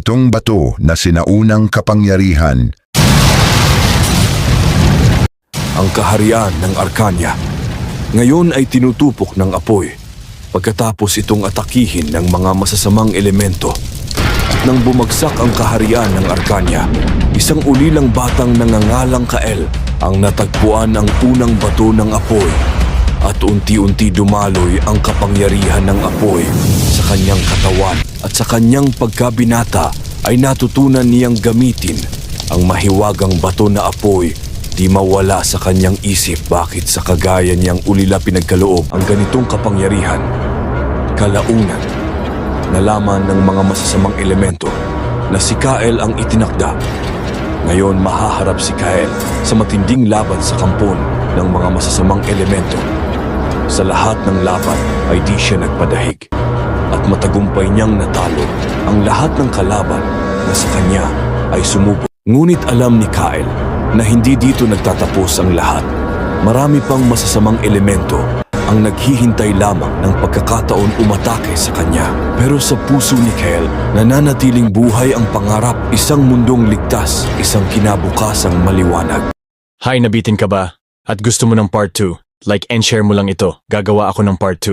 Itong bato na sinaunang kapangyarihan ang kaharian ng Arcania. Ngayon ay tinutupok ng apoy pagkatapos itong atakihin ng mga masasamang elemento. At nang bumagsak ang kaharian ng Arcania, isang ulilang batang nangangalang Kael ang natagpuan ang unang bato ng apoy at unti-unti dumaloy ang kapangyarihan ng apoy kanyang katawan at sa kanyang pagkabinata ay natutunan niyang gamitin ang mahiwagang bato na apoy di mawala sa kanyang isip bakit sa kagaya niyang ulila pinagkaloob ang ganitong kapangyarihan. Kalaunan, nalaman ng mga masasamang elemento na si Kael ang itinakda. Ngayon mahaharap si Kael sa matinding laban sa kampon ng mga masasamang elemento. Sa lahat ng laban ay di siya nagpadahig at matagumpay niyang natalo ang lahat ng kalaban na sa kanya ay sumubo. Ngunit alam ni Kael na hindi dito nagtatapos ang lahat. Marami pang masasamang elemento ang naghihintay lamang ng pagkakataon umatake sa kanya. Pero sa puso ni Kael, nananatiling buhay ang pangarap, isang mundong ligtas, isang kinabukasang maliwanag. Hi, nabitin ka ba? At gusto mo ng part 2? Like and share mo lang ito. Gagawa ako ng part 2.